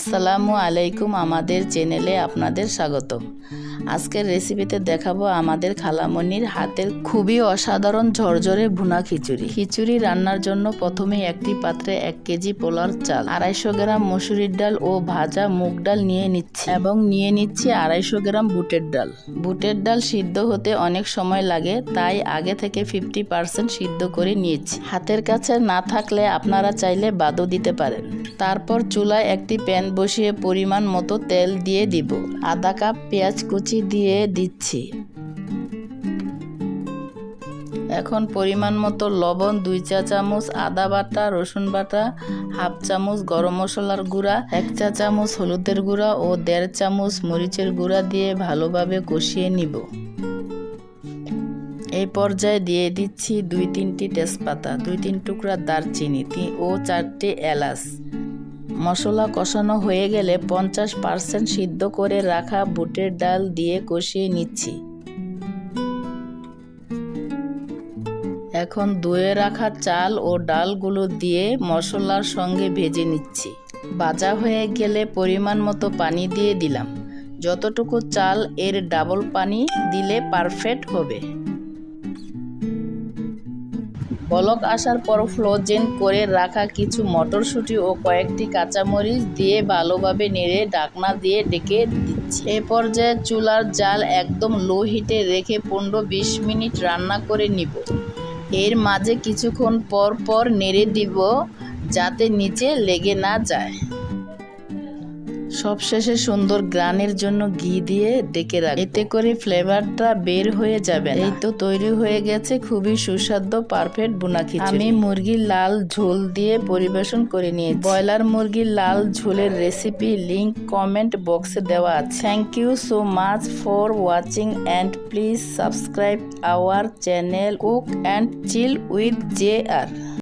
আসসালামু আলাইকুম আমাদের চ্যানেলে আপনাদের স্বাগত আজকের রেসিপিতে দেখাবো আমাদের খালামণির হাতের খুবই অসাধারণ ঝরঝরে ভুনা খিচুড়ি। খিচুড়ি রান্নার জন্য প্রথমে একটি পাত্রে এক কেজি পোলার চাল, আড়াইশো গ্রাম মসুরির ডাল ও ভাজা মুগ ডাল নিয়ে নিচ্ছি এবং নিয়ে নিচ্ছি আড়াইশো গ্রাম বুটের ডাল। বুটের ডাল সিদ্ধ হতে অনেক সময় লাগে, তাই আগে থেকে ফিফটি পার্সেন্ট সিদ্ধ করে নিয়েছি। হাতের কাছে না থাকলে আপনারা চাইলে বাদও দিতে পারেন। তারপর চুলায় একটি প্যান বসিয়ে পরিমাণ মতো তেল দিয়ে দিব। আধা কাপ পেঁয়াজ কুচি দিয়ে দিচ্ছি। এখন পরিমাণ মতো লবণ, দুই চা চামচ আদা বাটা, রসুন বাটা, হাফ চামচ গরম মশলার গুঁড়া, এক চা চামচ হলুদের গুঁড়া ও দেড় চামচ মরিচের গুঁড়া দিয়ে ভালোভাবে কষিয়ে নিব। এই পর্যায়ে দিয়ে দিচ্ছি দুই তিনটি তেজপাতা, দুই তিন টুকরা দারচিনি ও চারটি এলাচ। মশলা কষানো হয়ে গেলে পঞ্চাশ পার্সেন্ট সিদ্ধ করে রাখা বুটের ডাল দিয়ে কষিয়ে নিচ্ছি। এখন ধুয়ে রাখা চাল ও ডালগুলো দিয়ে মশলার সঙ্গে ভেজে নিচ্ছি। ভাজা হয়ে গেলে পরিমাণ মতো পানি দিয়ে দিলাম। যতটুকু চাল এর ডাবল পানি দিলে পারফেক্ট হবে। বলক আসার পর ফ্লোজেন করে রাখা কিছু মটরশুঁটি ও কয়েকটি কাঁচামরিচ দিয়ে ভালোভাবে নেড়ে ঢাকনা দিয়ে ডেকে দিচ্ছি। এ পর্যায়ে চুলার জাল একদম লো হিটে রেখে পনেরো বিশ মিনিট রান্না করে নিব। এর মাঝে কিছুক্ষণ পর পর নেড়ে দিব যাতে নিচে লেগে না যায়। সবশেষে সুন্দর গ্রানের জন্য ঘি দিয়ে ডেকে রাখ এতে করে ফ্লেভারটা বের হয়ে যাবে এই তো তৈরি হয়ে গেছে খুবই সুস্বাদু পারফেক্ট বুনা খিচুড়ি। আমি মুরগির লাল ঝোল দিয়ে পরিবেশন করে নিয়ে ব্রয়লার মুরগির লাল ঝোলের রেসিপি লিংক কমেন্ট বক্সে দেওয়া আছে। Thank you so much for watching and please subscribe our channel cook and chill with J R